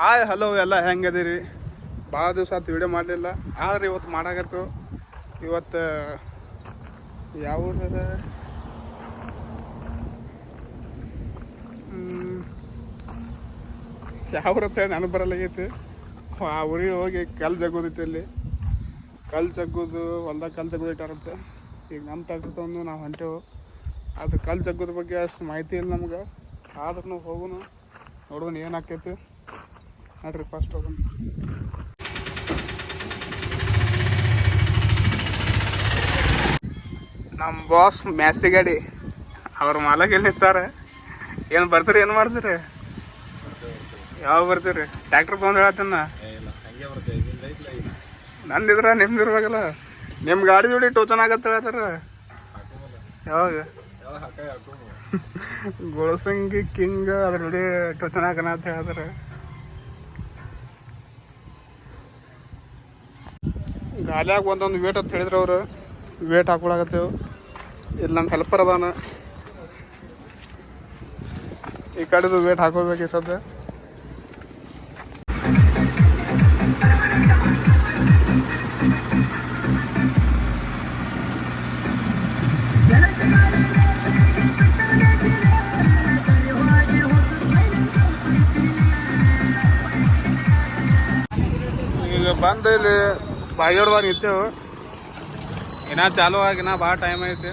Hi hello ಎಲ್ಲ ಹೆಂಗದಿರಿ? ಭಾಳ ದಿವಸ ಆತು ವಿಡಿಯೋ ಮಾಡಲಿಲ್ಲ. ಆದ್ರೆ ಇವತ್ತು ಮಾಡಾಕತ್ತು. ಇವತ್ತು, ಯಾವ ಯಾವ ಊರ ಅಂತ ಹೇಳಿ ನನಗೆ ಬರಲಾಗೈತಿ ಆ ಊರಿಗೆ ಹೋಗಿ ಕಲ್ಲು ಜಗ್ಗೋದೈತಿ ಅಲ್ಲಿ. ಕಲ್ಲು ಜಗ್ಗೋದು, ಹೊಲ್ದಾಗ ಕಲ್ಲು ಜಗ್ಗೋದು ಇಟ್ಟಾರಂತೆ. ಈಗ ನಮ್ಮ ತಂದು ನಾವು ಹೊಂಟೇವು. ಅದು ಕಲ್ಲು ಜಗ್ಗೋದ್ರ ಬಗ್ಗೆ ಅಷ್ಟು ಮಾಹಿತಿ ಇಲ್ಲ ನಮ್ಗೆ. ಆದ್ರೂ ಹೋಗೋಣ ನೋಡೋಣ ಏನು ಆಕೈತಿ ನೋಡ್ರಿ ಫಸ್ಟ್ ಹೋಗೋಣ. ನಮ್ಮ ಬಾಸ್ ಮ್ಯಾಸಿ ಗಾಡಿ. ಅವ್ರ ಮಾಲಕ್ ಎಲ್ಲಿ ನಿಂತಾರೆ ಏನು ಬರ್ತೀರಿ ಏನು ಮಾಡ್ತೀರಿ? ಯಾವಾಗ ಬರ್ತೀರಿ? ಟ್ಯಾಕ್ಟ್ರ್ ತೊಗೊಂಡು ಹೇಳತ್ತನ್ನ ನಂದಿದ್ರ ನಿಮ್ದು ಇರ್ಬೇಕಲ್ಲ ನಿಮ್ಮ ಗಾಡಿ ಜೋಡಿ ಟೋಚನ್ ಆಗತ್ತೆ ಹೇಳ್ತಾರ. ಯಾವಾಗ? ಗೊಳಸಂಗಿ ಕಿಂಗ್ ಅದ್ರ ಜೋಡಿ ಟೋಚನ್ ಹಾಕನ ಅಂತ ಹೇಳ್ತಾರೆ. ಗಾಲಿಯಾಗ ಒಂದೊಂದು ವೇಟ್ ಅಂತ ಹೇಳಿದ್ರು ಅವ್ರು. ವೇಟ್ ಹಾಕೊಳಕತ್ತೇವು ಇಲ್ಲಿ ನಮ್ಮ ಹೆಲ್ಪರ್ ಅದಾನ. ಈ ಕಡೆದು ವೇಟ್ ಹಾಕೋಬೇಕು ಸದ್ಯ ಬಂದು ಇಲ್ಲಿ ಬಾಗಿಡ್ದಾಗ ನಿಂತೇವು ಇನ್ನ ಚಾಲು ಆಗಿನ ಭಾಳ ಟೈಮ್ ಐತಿ.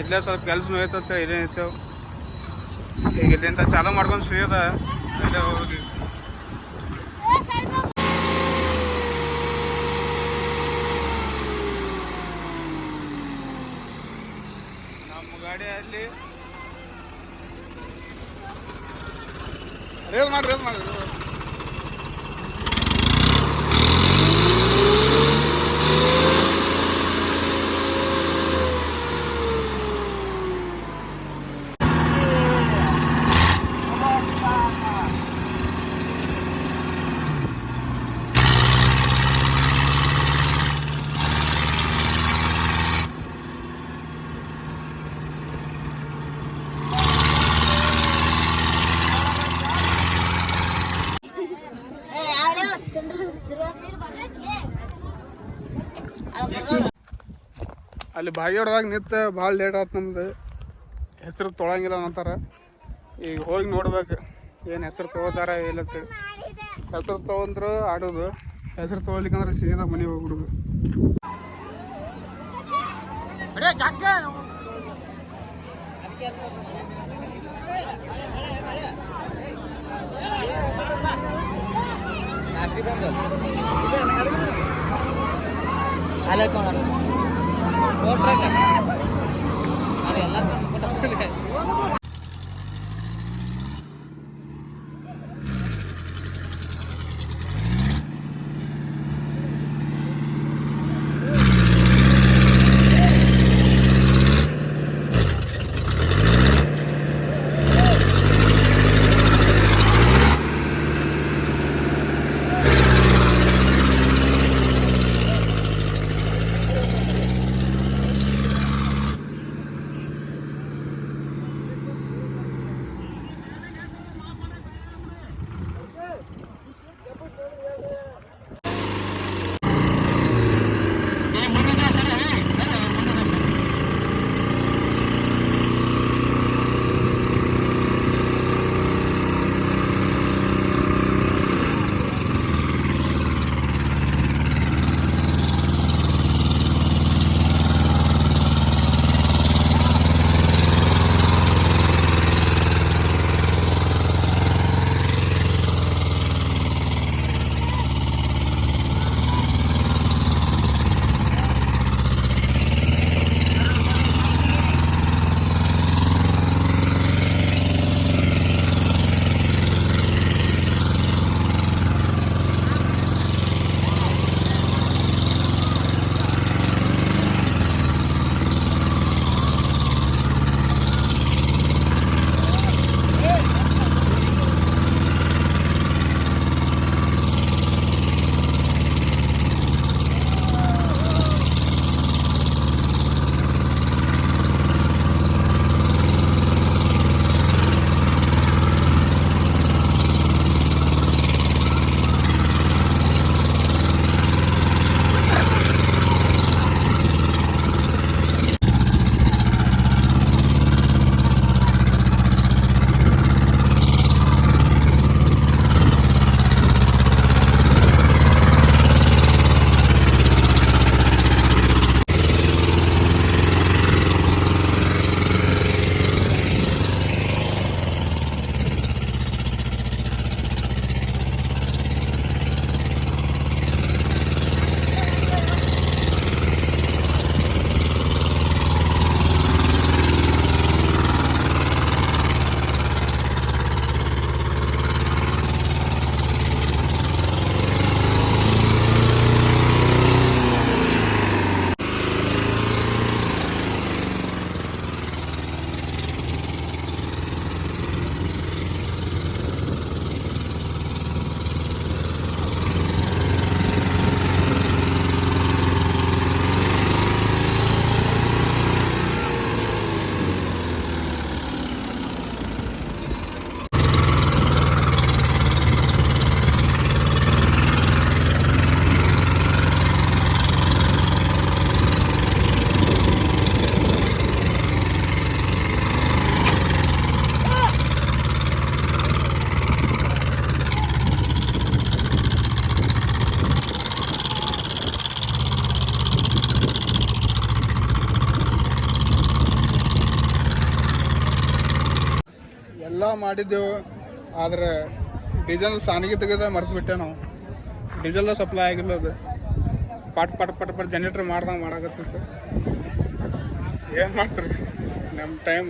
ಇಲ್ಲೇ ಸ್ವಲ್ಪ ಕೆಲ್ಸನೂ ಐತಂತ ಇಲ್ಲೇ ನಿಂತೇವು ಈಗ ಇಲ್ಲಿಂದ ಚಾಲು ಮಾಡ್ಕೊಂಡು ಸಿಗದ ಇಲ್ಲೇ ಹೋಗಿ. ನಮ್ಮ ಗಾಡಿಯಲ್ಲಿ ರೇಸ್ ಮಾಡಿ ರೇಸ್ ಮಾಡಿ. ಅಲ್ಲಿ ಬಾಗಿಯೋಡ್ದಾಗ ನಿಂತು ಭಾಳ ಲೇಟ್ ಆಯ್ತು ನಮ್ಮದು ಹೆಸರು ತೊಳಂಗಿಲ್ಲ ಅಂತಾರೆ. ಈಗ ಹೋಗಿ ನೋಡ್ಬೇಕು ಏನು ಹೆಸರು ತೊಗೋತಾರ ಇಲ್ಲ ಹೆಸರು ತೊಗೊಂಡ್ರು ಆಡೋದು. ಹೆಸರು ತೊಗೊಲಿಕ್ಕಂದ್ರೆ ಸೀದಾ ಮನೆಗೆ ಹೋಗ್ಬಿಡುದು. ಅಲ್ಲ போட்டுருங்க அது எல்லாருக்கும் ಮಾಡಿದ್ದೆವು ಆದರೆ ಡೀಸೆಲ್ ಸಾನಿಗೆ ತೆಗೆದ ಮರೆತು ಬಿಟ್ಟೆ ನಾವು. ಡೀಸೆಲ್ ಸಪ್ಲೈ ಆಗಿಲ್ಲ ಅದು. ಪಟ್ ಪಟ್ ಪಟ್ ಪಟ್ ಜನರೇಟರ್ ಮಾಡ್ದಂಗೆ ಮಾಡಾಕತ್ತಿತ್ತು. ಏನು ಮಾಡ್ತೀರಿ? ನಮ್ಮ ಟೈಮ್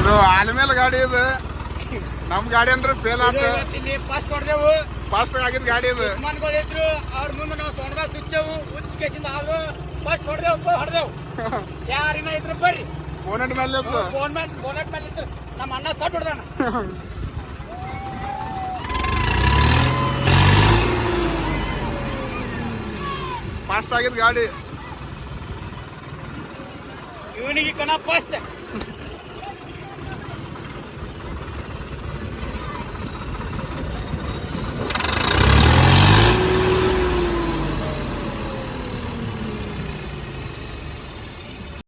ಇದು ಆಲ್ಮೇಲೆ ಗಾಡಿ ಇದು. ನಮ್ಮ ಗಾಡಿ ಅಂದ್ರೆ ಫೇಲ್ ಆತ. ಫಾಸ್ಟ್ ಹೊಡೆದೆವು. ಫಾಸ್ಟ್ ಆಗಿದ್ ಗಾಡಿ ಇದು. ಅವ್ರ ಮುಂದೆ ನಾವು ಸೊಂಡ್ಗ ಸುಚ್ಚೆವು. ಉಚ್ಚ ಕೇಸಿಂದ ಅವರು ಫಸ್ಟ್ ಹೊಡೆದೆವು ಹೊಡೆದೆವು. ಯಾರಿನ ಇದ್ರು ಬರ್ರಿ. ಬೋನೆಟ್ ಮೇಲೆ ಬೋನೆಟ್ ಬೋನೆಟ್ ಮೇಲೆ ಇತ್ತು ನಮ್ಮ ಅಣ್ಣ ಸಟ್ ಹೊಡೆದಾನ. ಫಾಸ್ಟ್ ಆಗಿದ್ ಗಾಡಿ. ಇವನಿಗೆ ಕಣ ಫಸ್ಟ್